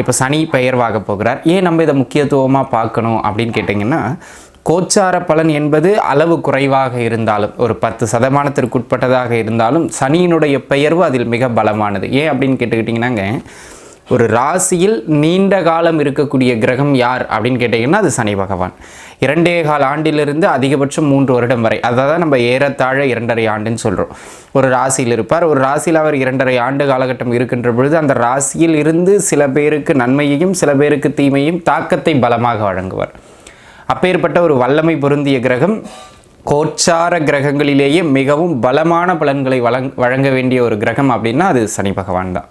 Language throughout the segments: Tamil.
இப்போ சனி பெயர்வாக போகிறார். ஏன் நம்ம இதை முக்கியத்துவமாக பார்க்கணும் அப்படின்னு கேட்டிங்கன்னா கோச்சார பலன் என்பது அளவு குறைவாக இருந்தாலும் ஒரு பத்து சதமானத்திற்குட்பட்டதாக இருந்தாலும் சனியினுடைய பெயர்வு அதில் மிக பலமானது. ஏன் அப்படின்னு கேட்டுக்கிட்டிங்கன்னாங்க ஒரு ராசியில் நீண்ட காலம் இருக்கக்கூடிய கிரகம் யார் அப்படின்னு கேட்டிங்கன்னா அது சனி பகவான். இரண்டே கால ஆண்டிலிருந்து அதிகபட்சம் மூன்று வருடம் வரை அதான் நம்ம ஏறத்தாழ இரண்டரை ஆண்டுன்னு சொல்கிறோம் ஒரு ராசியில் இருப்பார். ஒரு ராசியில் அவர் இரண்டரை ஆண்டு காலகட்டம் இருக்கின்ற பொழுது அந்த ராசியில் இருந்து சில பேருக்கு நன்மையையும் சில பேருக்கு தீமையும் தாக்கத்தை பலமாக வழங்குவார். அப்பேற்பட்ட ஒரு வல்லமை பொருந்திய கிரகம் கோச்சார கிரகங்களிலேயே மிகவும் பலமான பலன்களை வழங் வழங்க வேண்டிய ஒரு கிரகம் அப்படின்னா அது சனி பகவான் தான்.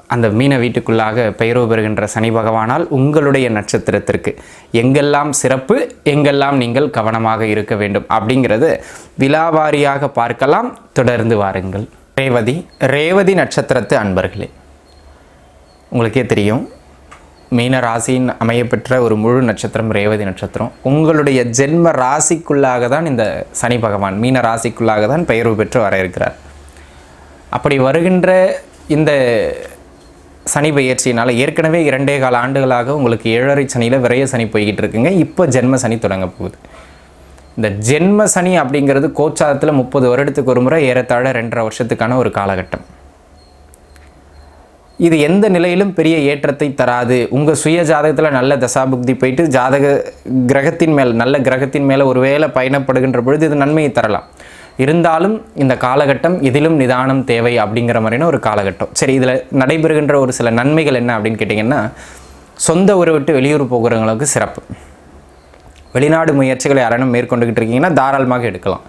அந்த மீன வீட்டுக்குள்ளாக பெயர்வு பெறுகின்ற சனி பகவானால் உங்களுடைய நட்சத்திரத்திற்கு எங்கெல்லாம் சிறப்பு எங்கெல்லாம் நீங்கள் கவனமாக இருக்க வேண்டும் அப்படிங்கிறது விலாவாரியாக பார்க்கலாம். தொடர்ந்து வாருங்கள். ரேவதி ரேவதி நட்சத்திரத்து அன்பர்களே உங்களுக்கே தெரியும் மீன ராசியின் அமையப்பெற்ற ஒரு முழு நட்சத்திரம் ரேவதி நட்சத்திரம். உங்களுடைய ஜென்ம ராசிக்குள்ளாக தான் இந்த சனி பகவான் மீன ராசிக்குள்ளாக தான் பெயர்வு பெற்று வர இருக்கிறார். அப்படி வருகின்ற இந்த சனி பயிற்சியினால் ஏற்கனவே இரண்டே கால ஆண்டுகளாக உங்களுக்கு ஏழரை சனியில் விரைய சனி போய்கிட்டு இருக்குங்க. இப்போ ஜென்ம சனி தொடங்க போகுது. இந்த ஜென்ம சனி அப்படிங்கிறது கோச்சாரத்தில் முப்பது வருடத்துக்கு ஒரு முறை ஏறத்தாழ ரெண்டரை வருஷத்துக்கான ஒரு காலகட்டம். இது எந்த நிலையிலும் பெரிய ஏற்றத்தை தராது. உங்கள் சுய ஜாதகத்தில் நல்ல தசாபுக்தி போயிட்டு ஜாதக கிரகத்தின் மேல் நல்ல கிரகத்தின் மேலே ஒருவேளை பயணப்படுகின்ற பொழுது இது நன்மையை தரலாம். இருந்தாலும் இந்த காலகட்டம் இதிலும் நிதானம் தேவை அப்படிங்கிற மாதிரியான ஒரு காலகட்டம். சரி இதில் நடைபெறுகின்ற ஒரு சில நன்மைகள் என்ன அப்படின்னு கேட்டிங்கன்னா சொந்த ஊரை விட்டு வெளியூர் போகிறவங்களுக்கு சிறப்பு. வெளிநாடு முயற்சிகளை யாரும் மேற்கொண்டுக்கிட்டு இருக்கீங்கன்னா தாராளமாக எடுக்கலாம்.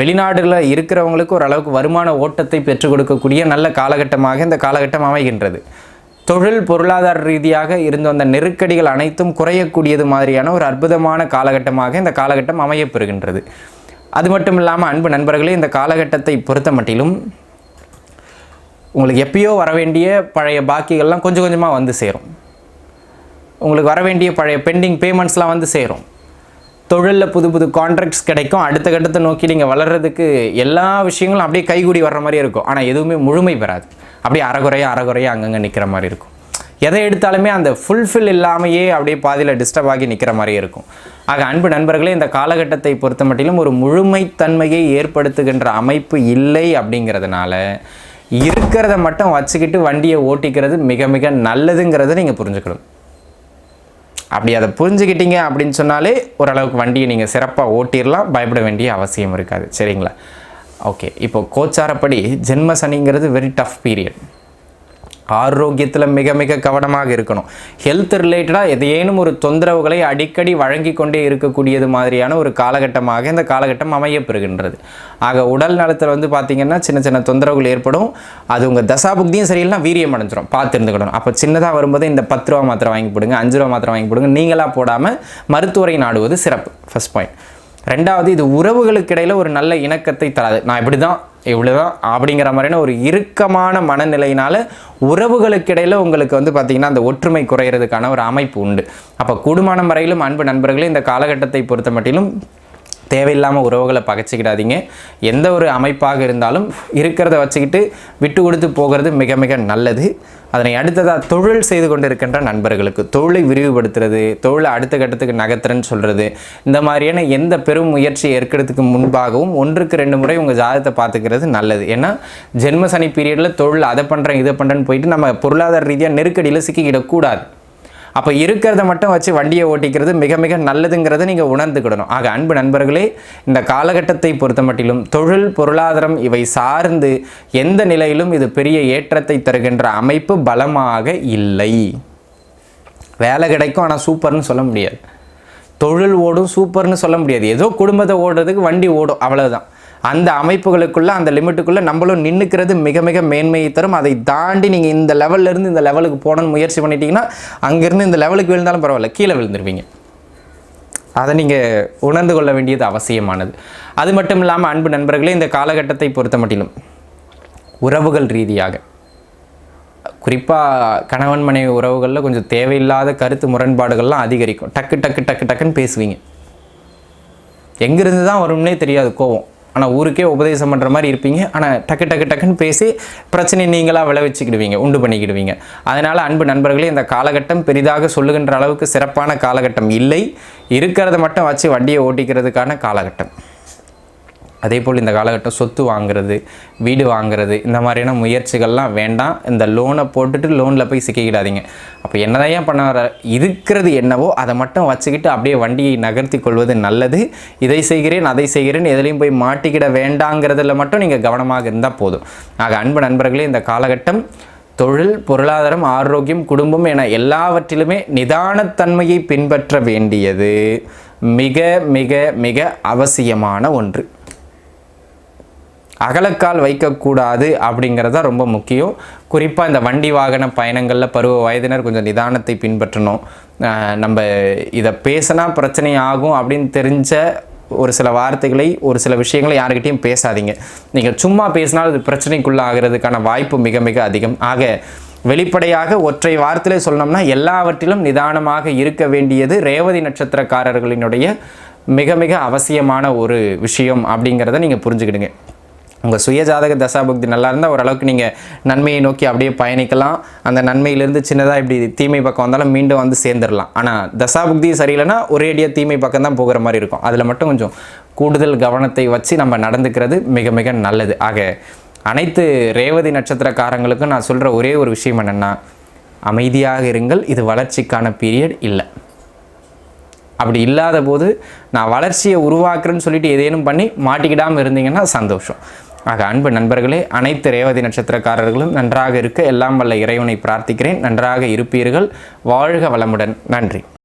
வெளிநாடுகளில் இருக்கிறவங்களுக்கு ஓரளவுக்கு வருமான ஓட்டத்தை பெற்றுக் கொடுக்கக்கூடிய நல்ல காலகட்டமாக இந்த காலகட்டம் அமைகின்றது. தொழில் பொருளாதார ரீதியாக இருந்த அந்த நெருக்கடிகள் அனைத்தும் குறையக்கூடியது மாதிரியான ஒரு அற்புதமான காலகட்டமாக இந்த காலகட்டம் அமையப்பெறுகின்றது அது மட்டும் இல்லாமல் அன்பு நண்பர்களே இந்த காலகட்டத்தை பொறுத்த மட்டிலும் உங்களுக்கு எப்பயோ வர வேண்டிய பழைய பாக்கிகள்லாம் கொஞ்சம் கொஞ்சமாக வந்து சேரும். உங்களுக்கு வர வேண்டிய பழைய பெண்டிங் பேமெண்ட்ஸ்லாம் வந்து சேரும். தொழிலில் புது புது கான்ட்ராக்ட்ஸ் கிடைக்கும். அடுத்த கட்டத்தை நோக்கி நீங்கள் வளர்கிறதுக்கு எல்லா விஷயங்களும் அப்படியே கைகூடி வர்ற மாதிரி இருக்கும். ஆனால் எதுவுமே முழுமை பெறாது. அப்படியே அறகுறையாக அறகுறையாக அங்கங்கே நிற்கிற மாதிரி இருக்கும். எதை எடுத்தாலுமே அந்த ஃபுல்ஃபில் இல்லாமையே அப்படியே பாதியில் டிஸ்டர்ப் ஆகி நிற்கிற மாதிரி இருக்கும். ஆக அன்பு நண்பர்களே இந்த காலகட்டத்தை பொறுத்த மட்டிலும் ஒரு முழுமைத்தன்மையை ஏற்படுத்துகின்ற அமைப்பு இல்லை அப்படிங்கிறதுனால இருக்கிறத மட்டும் வச்சுக்கிட்டு வண்டியை ஓட்டிக்கிறது மிக மிக நல்லதுங்கிறத நீங்கள் புரிஞ்சுக்கணும். அப்படி அதை புரிஞ்சுக்கிட்டீங்க அப்படின்னு சொன்னாலே ஓரளவுக்கு வண்டியை நீங்கள் சிறப்பாக ஓட்டிடலாம் பயப்பட வேண்டிய அவசியம் இருக்காது. சரிங்களா? ஓகே. இப்போ கோச்சாரப்படி ஜென்ம சனிங்கிறது வெரி டஃப் பீரியட் ஆரோக்கியத்தில் மிக மிக கவனமாக இருக்கணும். ஹெல்த் ரிலேட்டடாக எதையேனும் ஒரு தொந்தரவுகளை அடிக்கடி வழங்கி கொண்டே இருக்கக்கூடியது மாதிரியான ஒரு காலகட்டமாக இந்த காலகட்டம் அமையப்பெறுகின்றது. ஆக உடல் நலத்தில் வந்து பார்த்திங்கன்னா சின்ன சின்ன தொந்தரவுகள் ஏற்படும். அது உங்கள் தசாபுக்தியும் சரியில்லைனா வீரியம் அடைஞ்சிரும். பார்த்துருந்துக்கணும். அப்போ சின்னதாக வரும்போது இந்த பத்து ரூபா மாத்திரை வாங்கி போடுங்க அஞ்சு ரூபா மாத்திரை வாங்கி போடுங்க நீங்களாக போடாமல் மருத்துவரை நாடுவது சிறப்பு. ஃபர்ஸ்ட் பாயிண்ட் ரெண்டாவது இது உறவுகளுக்கு இடையில் ஒரு நல்ல இணக்கத்தை தராது. நான் இப்படி தான் இவ்வளோதான் அப்படிங்கிற மாதிரியான ஒரு இறுக்கமான மனநிலையினால உறவுகளுக்கு இடையில உங்களுக்கு வந்து பார்த்திங்கன்னா அந்த ஒற்றுமை குறையிறதுக்கான ஒரு அமைப்பு உண்டு. அப்போ கூடுமான முறையிலும் அன்பு நண்பர்களே இந்த காலகட்டத்தை பொறுத்த மட்டிலும் தேவையில்லாமல் உறவுகளை பகைச்சிக்கிடாதீங்க. எந்த ஒரு அமைப்பாக இருந்தாலும் இருக்கிறத வச்சுக்கிட்டு விட்டு கொடுத்து போகிறது மிக மிக நல்லது. அதனை அடுத்ததாக தொழில் செய்து கொண்டு இருக்கின்ற நண்பர்களுக்கு தொழிலை விரிவுபடுத்துறது தொழிலை அடுத்த கட்டத்துக்கு நகர்த்துறன்னு சொல்கிறது இந்த மாதிரியான எந்த பெரும் முயற்சியை ஏற்கிறதுக்கு முன்பாகவும் ஒன்றுக்கு ரெண்டு முறை உங்கள் ஜாதகத்தை பார்த்துக்கிறது நல்லது. ஏன்னா ஜென்மசனி பீரியடில் தொழில் அதை பண்ணுறேன் இதை பண்ணுறேன்னு போயிட்டு நம்ம பொருளாதார ரீதியாக நெருக்கடியில் சிக்கிக்கிடக்கூடாது. அப்போ இருக்கிறத மட்டும் வச்சு வண்டியை ஓட்டிக்கிறது மிக மிக நல்லதுங்கிறத நீங்கள் உணர்ந்துக்கிடணும். ஆக அன்பு நண்பர்களே இந்த காலகட்டத்தை பொறுத்த மட்டிலும் தொழில் பொருளாதாரம் இவை சார்ந்து எந்த நிலையிலும் இது பெரிய ஏற்றத்தை தருகின்ற அமைப்பு பலமாக இல்லை. வேலை கிடைக்கும் ஆனால் சூப்பர்னு சொல்ல முடியாது. தொழில் ஓடும் சூப்பர்னு சொல்ல முடியாது. ஏதோ குடும்பத்தை ஓடுறதுக்கு வண்டி ஓடும் அவ்வளோதான் அந்த அமைப்புகளுக்குள்ளே அந்த லிமிட்டுக்குள்ளே நம்மளும் நின்றுக்கிறது மிக மிக மேன்மையை தரும். அதை தாண்டி நீங்கள் இந்த லெவல்லேருந்து இந்த லெவலுக்கு போகணும்னு முயற்சி பண்ணிட்டீங்கன்னா அங்கேருந்து இந்த லெவலுக்கு விழுந்தாலும் பரவாயில்ல கீழே விழுந்துருவீங்க. அதை நீங்கள் உணர்ந்து கொள்ள வேண்டியது அவசியமானது. அது மட்டும் இல்லாமல் அன்பு நண்பர்களே இந்த காலகட்டத்தை பொறுத்த மட்டிலும் உறவுகள் ரீதியாக குறிப்பாக கணவன் மனைவி உறவுகளில் கொஞ்சம் தேவையில்லாத கருத்து முரண்பாடுகள்லாம் அதிகரிக்கும். டக்கு டக்கு டக்கு டக்குன்னு பேசுவீங்க. எங்கேருந்து தான் வரும்னே தெரியாது கோவம். ஆனால் ஊருக்கே உபதேசம் பண்ணுற மாதிரி இருப்பீங்க. ஆனால் டக்கு டக்கு டக்குன்னு பேசி பிரச்சனை நீங்களாக விளைவிச்சுக்கிடுவீங்க உண்டு பண்ணிக்கிடுவீங்க. அதனால் அன்பு நண்பர்களே இந்த காலகட்டம் பெரிதாக சொல்லுகின்ற அளவுக்கு சிறப்பான காலகட்டம் இல்லை. இருக்கிறத மட்டும் வச்சு வண்டியை ஓட்டிக்கிறதுக்கான காலகட்டம். அதே போல் இந்த காலகட்டம் சொத்து வாங்குறது வீடு வாங்குறது இந்த மாதிரியான முயற்சிகள்லாம் வேண்டாம். இந்த லோனை போட்டுட்டு லோனில் போய் சிக்கிக்கிடாதீங்க. அப்போ என்னதான் ஏன் பண்ண வர இருக்கிறது என்னவோ அதை மட்டும் வச்சுக்கிட்டு அப்படியே வண்டியை நகர்த்தி கொள்வது நல்லது. இதை செய்கிறேன் அதை செய்கிறேன் எதுலேயும் போய் மாட்டிக்கிட வேண்டாங்கிறதுல மட்டும் நீங்கள் கவனமாக இருந்தால் போதும். ஆக அன்பு நண்பர்களே இந்த காலகட்டம் தொழில் பொருளாதாரம் ஆரோக்கியம் குடும்பம் என எல்லாவற்றிலுமே நிதானத்தன்மையை பின்பற்ற வேண்டியது. மிக மிக மிக அவசியமான ஒன்று. அகலக்கால் வைக்கக்கூடாது அப்படிங்கிறது தான் ரொம்ப முக்கியம். குறிப்பாக இந்த வண்டி வாகன பயணங்களில் பருவ வயதினர் கொஞ்சம் நிதானத்தை பின்பற்றணும். நம்ம இதை பேசினா பிரச்சனை ஆகும் அப்படின்னு தெரிஞ்ச ஒரு சில வார்த்தைகளை ஒரு சில விஷயங்களை யாருக்கிட்டையும் பேசாதீங்க. நீங்கள் சும்மா பேசினால் அது பிரச்சனைக்குள்ளே ஆகிறதுக்கான வாய்ப்பு மிக மிக அதிகம். ஆக வெளிப்படையாக ஒற்றை வார்த்தையிலே சொல்லணும்னா எல்லாவற்றிலும் நிதானமாக இருக்க வேண்டியது ரேவதி நட்சத்திரக்காரர்களினுடைய மிக மிக அவசியமான ஒரு விஷயம் அப்படிங்கிறத நீங்கள் புரிஞ்சுக்கிடுங்க. உங்கள் சுயஜாதக தசாபுக்தி நல்லா இருந்தால் ஓரளவுக்கு நீங்கள் நன்மையை நோக்கி அப்படியே பயணிக்கலாம். அந்த நன்மையிலேருந்து சின்னதாக இப்படி தீமை பக்கம் வந்தாலும் மீண்டும் வந்து சேர்ந்துடலாம் ஆனால் தசாபுக்தி சரியில்லைன்னா ஒரேடியாக தீமை பக்கம் தான் போகிற மாதிரி இருக்கும். அதில் மட்டும் கொஞ்சம் கூடுதல் கவனத்தை வச்சு நம்ம நடந்துக்கிறது மிக மிக நல்லது. ஆக அனைத்து ரேவதி நட்சத்திரக்காரங்களுக்கும் நான் சொல்கிற ஒரே ஒரு விஷயம் என்னென்னா அமைதியாக இருங்கள். இது வளர்ச்சிக்கான பீரியட் இல்லை. அப்படி இல்லாத போது நான் வளர்ச்சியை உருவாக்குறேன்னு சொல்லிட்டு ஏதேனும் பண்ணி மாட்டிக்கிடாமல் இருந்தீங்கன்னா சந்தோஷம். ஆக அன்பு நண்பர்களே அனைத்து ரேவதி நட்சத்திரக்காரர்களும் நன்றாக இருக்க எல்லாம் வல்ல இறைவனை பிரார்த்திக்கிறேன். நன்றாக இருப்பீர்கள். வாழ்க வளமுடன். நன்றி.